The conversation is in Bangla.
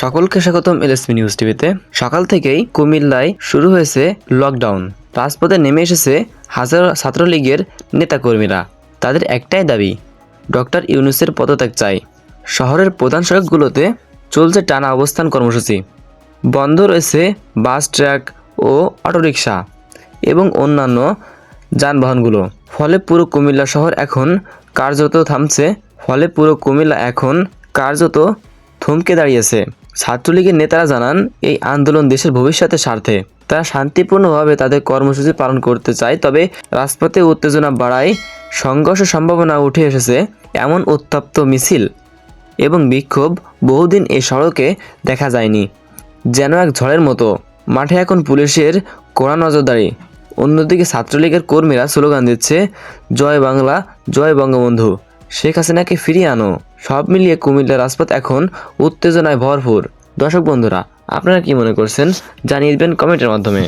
সকলকে স্বাগতম এলএসপি নিউজ টিভিতে। সকাল থেকেই কুমিল্লায় শুরু হয়েছে লকডাউন রাজপথে নেমে এসেছে হাজার ছাত্রলীগের নেতাকর্মীরা। তাদের একটাই দাবি, ডক্টর ইউনুসের পদত্যাগ চাই। শহরের প্রধান সড়কগুলোতে চলছে টানা অবস্থান কর্মসূচি। বন্ধ রয়েছে বাস, ট্রাক ও অটোরিকশা এবং অন্যান্য যানবাহনগুলো। ফলে পুরো কুমিল্লা শহর এখন কার্যত থামছে। ফলে পুরো কুমিল্লা এখন কার্যত থমকে দাঁড়িয়েছে। ছাত্রলীগের নেতারা জানান, এই আন্দোলন দেশের ভবিষ্যতের স্বার্থে। তারা শান্তিপূর্ণভাবে তাদের কর্মসূচি পালন করতে চায়, তবে রাজপথে উত্তেজনা বাড়ায় সংঘর্ষ সম্ভাবনা উঠে এসেছে এমন উত্তপ্ত মিছিল এবং বিক্ষোভ বহুদিন এই সড়কে দেখা যায়নি। যেন এক ঝড়ের মতো। মাঠে এখন পুলিশের কড়া নজরদারি। অন্যদিকে ছাত্রলীগের কর্মীরা স্লোগান দিচ্ছে, জয় বাংলা, জয় বঙ্গবন্ধু। শেখ হাসিনাকে ফিরিয়ে আনো। সব মিলিয়ে কুমিল্লা রাজপথ এখন উত্তেজনায় ভরপুর। দর্শক বন্ধুরা, আপনারা কি মনে করছেন? জানিয়ে দেবেন কমেন্টের মাধ্যমে।